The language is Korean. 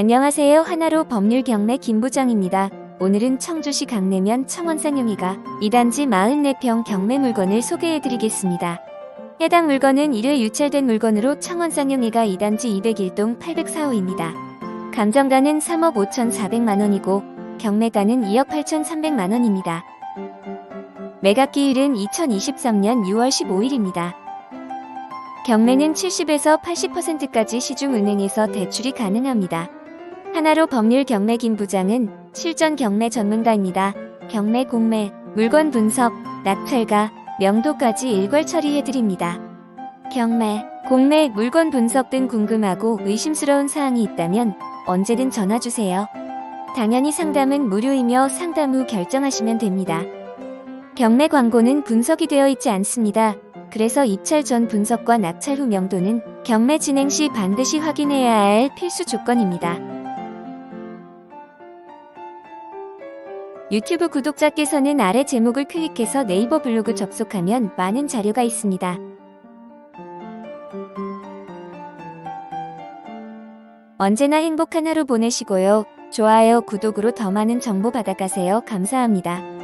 안녕하세요. 하나로 법률 경매 김부장입니다. 오늘은 청주시 강내면 청원상용이가 2단지 44평 경매 물건을 소개해드리겠습니다. 해당 물건은 1회 유찰된 물건으로 청원상용이가 2단지 201동 804호입니다. 감정가는 3억 5,400만원이고 경매가는 2억 8,300만원입니다. 매각기일은 2023년 6월 15일입니다. 경매는 70에서 80%까지 시중은행에서 대출이 가능합니다. 하나로 법률 경매 김 부장은 실전 경매 전문가입니다. 경매 공매, 물건 분석, 낙찰가, 명도까지 일괄 처리해드립니다. 경매, 공매, 물건 분석 등 궁금하고 의심스러운 사항이 있다면 언제든 전화주세요. 당연히 상담은 무료이며 상담 후 결정하시면 됩니다. 경매 광고는 분석이 되어 있지 않습니다. 그래서 입찰 전 분석과 낙찰 후 명도는 경매 진행 시 반드시 확인해야 할 필수 조건입니다. 유튜브 구독자께서는 아래 제목을 클릭해서 네이버 블로그 접속하면 많은 자료가 있습니다. 언제나 행복한 하루 보내시고요. 좋아요, 구독으로 더 많은 정보 받아가세요. 감사합니다.